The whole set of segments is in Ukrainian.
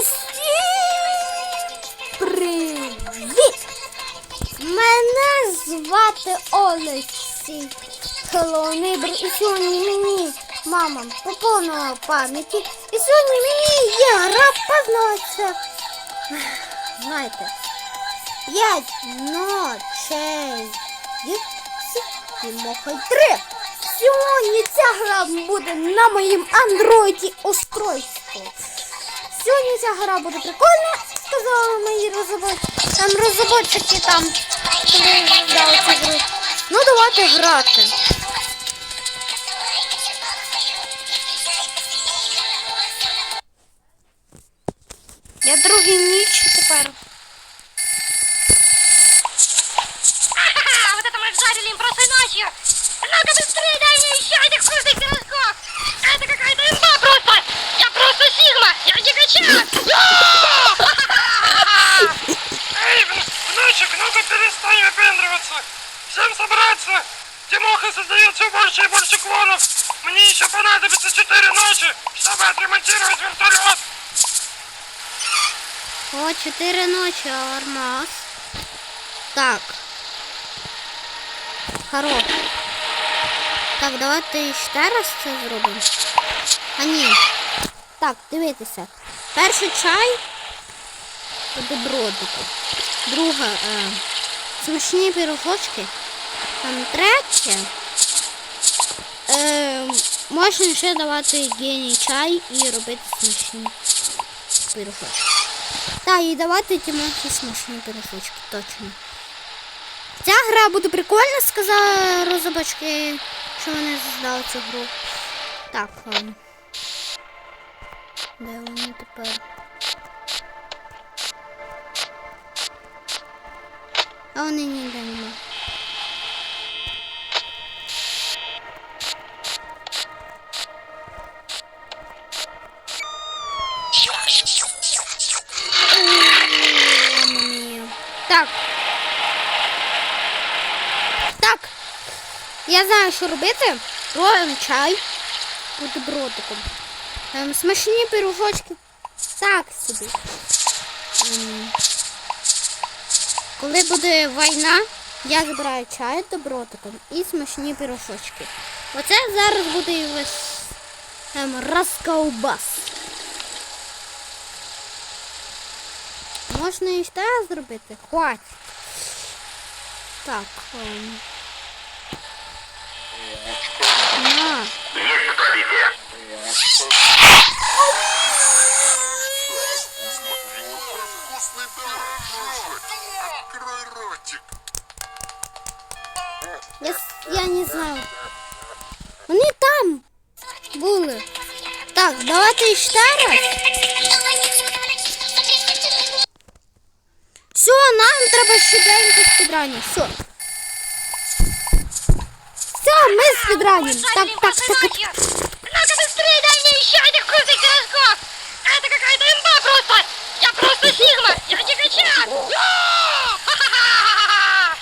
Усім привіт! Мене звати Олексій Головний Бр... І сьогодні мені мама поповнила пам'яті. І сьогодні мені є гра познаватися. Знаєте, п'ять ночей з Тімохой 3. Сьогодні ця гра буде на моїм андроїді устройстві. Сьогодні ця гра буде прикольна, сказали мої розробники. Там розробочики там дали цю гру. Ну давайте грати. Я другий ніч тепер. Чотири ночі, Армаз. Так. Хорош. Так, давайте ще раз це зробимо. А ні. Так, дивіться. Перший чай бутербродики. Друга е, смачні пірожочки. Там третє. Е, можна ще давати геній чай і робити смачні пірожочки. Так, і давайте Тимохі смачні пирожочки, точно. Ця гра буде прикольна, сказали розробочки, що вони здали цю гру. Так, ладно. Де вони тепер? А вони ніде нема. Я знаю, що робити. Робимо чай бутербродиком. Ем, смачні пирожочки. Так собі. Ем, Коли буде війна, я збираю чай добротиком і смачні пирожочки. Оце зараз буде весь ем, розковбас. Можна і ще зробити? Хватить. Так. ем. На. Есть пробитие! Я, я не знаю. Вони там були. Так, давайте ще раз. Все, нам треба щоденько спідрання. Все Все, ми спідранім. Так, Жарили им так, прошлой так. ночью! Ну-ка быстрее дай мне еще этих вкусных пирожков! Это какая-то имба просто! Я просто Сигма! Я не хочу! Ха-ха-ха!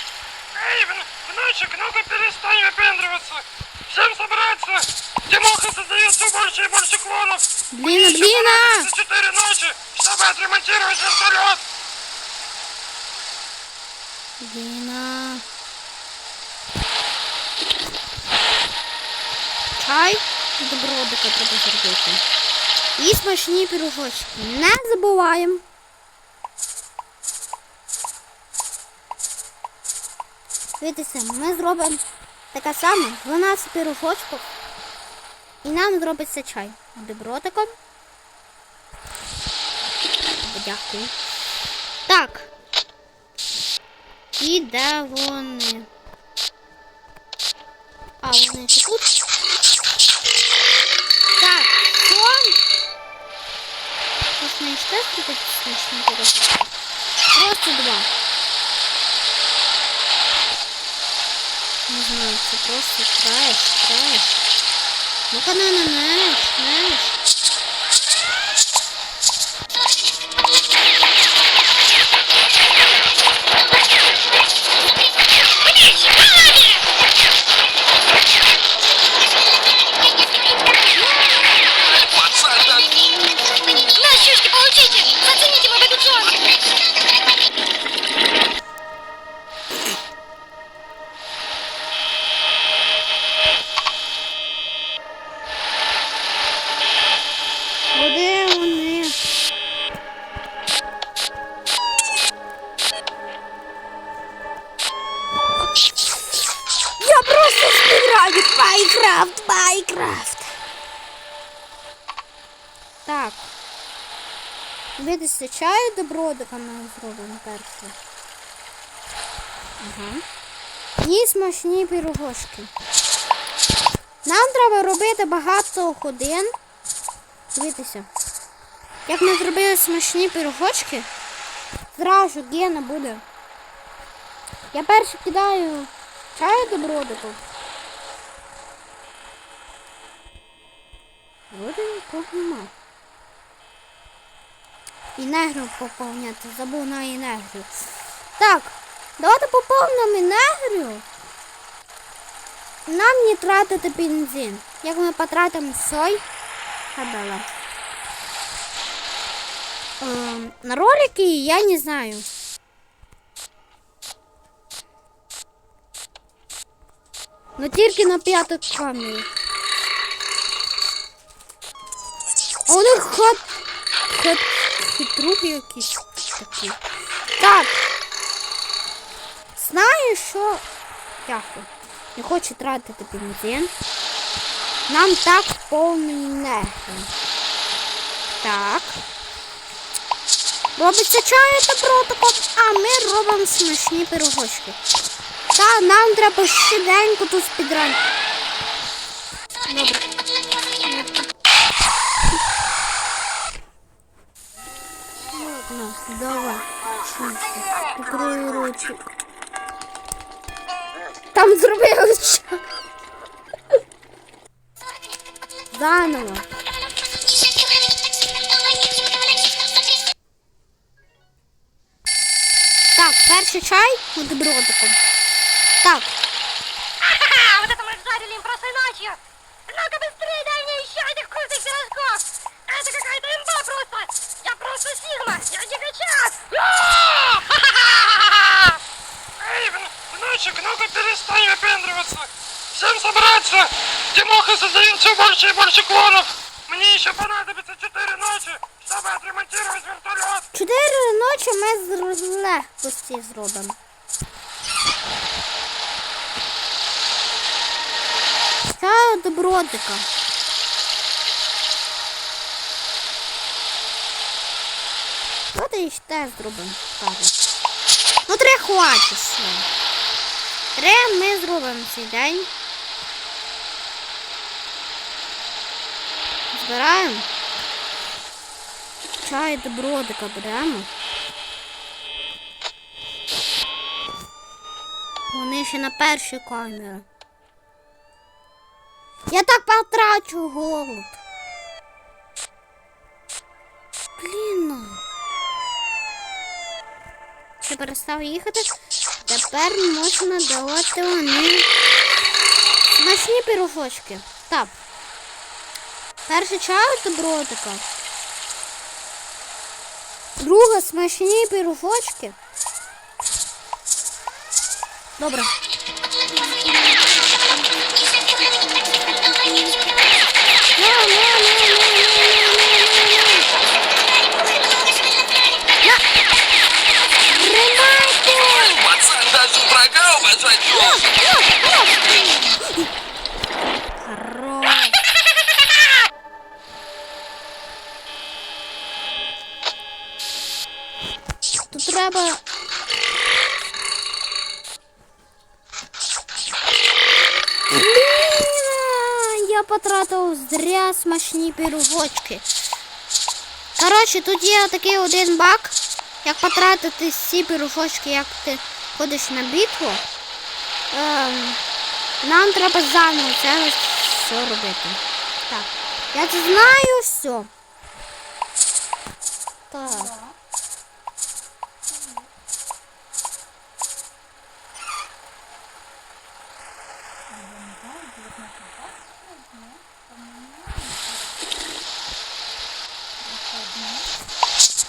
Эй, вн- внучек, ну-ка перестань выпендриваться! Всем собраться! Тимоха создает все больше и больше клонов! Блін, блін. За четыре ночи, чтобы отремонтировать вертолет! Діна. Чай добродика треба зробити. І смачні пирожочки. Не забуваємо. Дивіться, ми зробимо таке саме 12 пирожочків. І нам зробиться чай добротиком. Дякую. Так. І де вони? А, вони ще тут. Можна ще зробити смішні пирожки? Просто два. Не знаю, це просто треш, треш. Ну-ка, на, на, неш, неш. На, Видасться чаю добродика ми зробимо перше. Ага. І смачні пірогошки. Нам треба робити багато ходин. Дивіться. Як ми зробили смачні пірогочки, зразу Гена буде. Я перше кидаю чаю добродику. Вроде нікого нема. І негру поповняти. Забув на інегрю. Так, давайте поповнимо інегрю. Нам не тратити бензин. Як ми потратимо сой, гадала. Ем, на ролики я не знаю. Но тільки на п'ятій камері. А у них хат... хат... хитруги якісь такі. Так. Знаю, що... Дякую. Не хочу тратити бензин. Нам так повний нехрен. Так. Робиться чай та протокол, а ми робимо смачні пирожочки. Та нам треба щоденько тут спідран. Добре. Давай. Прикрою ручки. Там зробили що? Заново. Так, перший чай бутербродиком. Так! Вот это мы жарили им прошлой ночью! Перестань выпендриваться! Всем собраться! Тимоха создает все больше и больше клонов! Мне еще понадобится 4 ночи, чтобы отремонтировать вертолет! чотири ночі ми з легкості зробимо. Чаю добродика. От і теж зробимо. Ну, три хватить Три ми зробимо цей день. Збираємо. Чай добродика беремо. Вони ще на першій камері. Я так потрачу голод. Блін. ну. Ще перестав їхати. Тепер можна давати вони смачні пірожочки. Так. Перше чаю та бротика. Друге смачні пирожочки. Добре. Хорош. Тут треба. Я потратив зря смачні пирожочки. Коротше, тут є такий один бак. Як потратити всі пирожочки, як ти ходиш на битву. Ем, нам треба заново це все робити. Так. Я це знаю все. Так.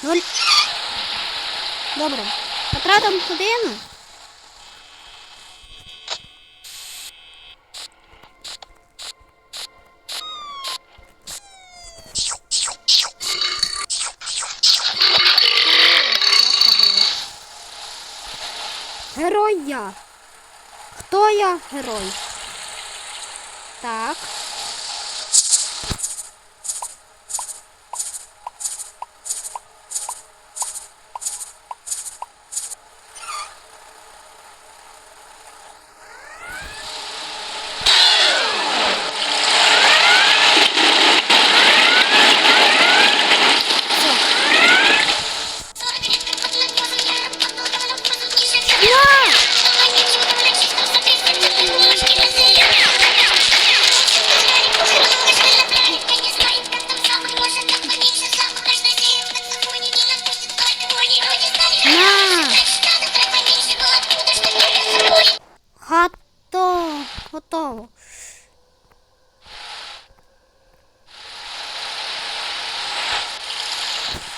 Нуль. Добре. Потратимо годину. Герой. Так.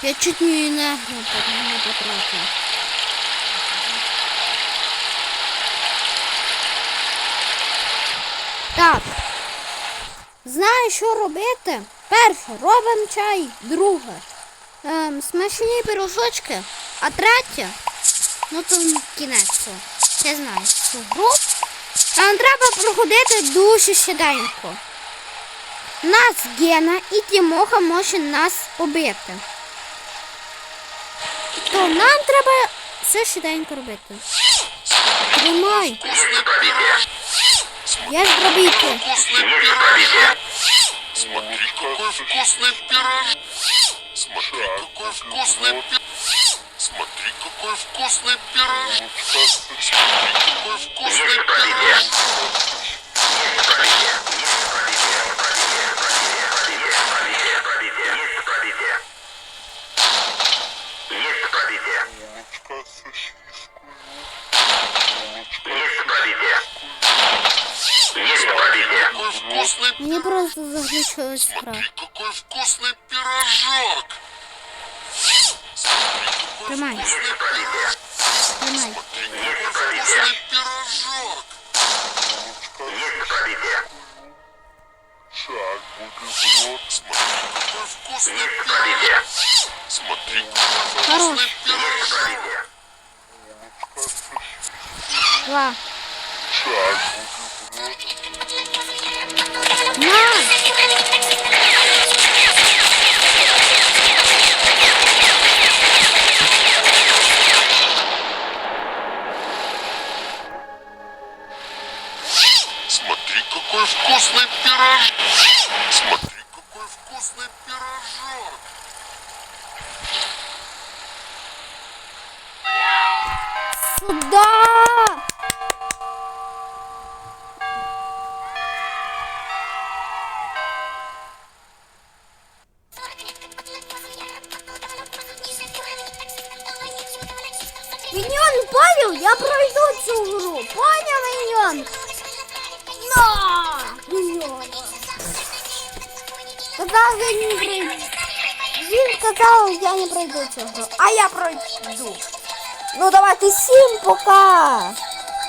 Я чуть не енергію не потратив. Так. Знаю, що робити. Перше, робимо чай. Друге. Ем, смачні пирожочки. А третє. Ну то кінець. цього. Я знаю цю гру. Нам треба проходити дуже швиденько. Нас Гена і Тімоха може нас побити То нам треба все швиденько робити. Тримай. Вкусный пирог. Я ж пробити. Вкусный пирожок. Смотри, какой вкусный пирожок. Смотри, какой вкусный пирожок. Смотри, какой вкусный пирожок. Смотри, какой вкусный пирожок. Заглючилась гра. Смотри, какой вкусный пирожок. Понял? Я пройду цю гру. Понял, Миньон? На! Миньон. Сказав, я не пройду. Він сказав, я не пройду цю гру. А я пройду. Ну давайте всім пока.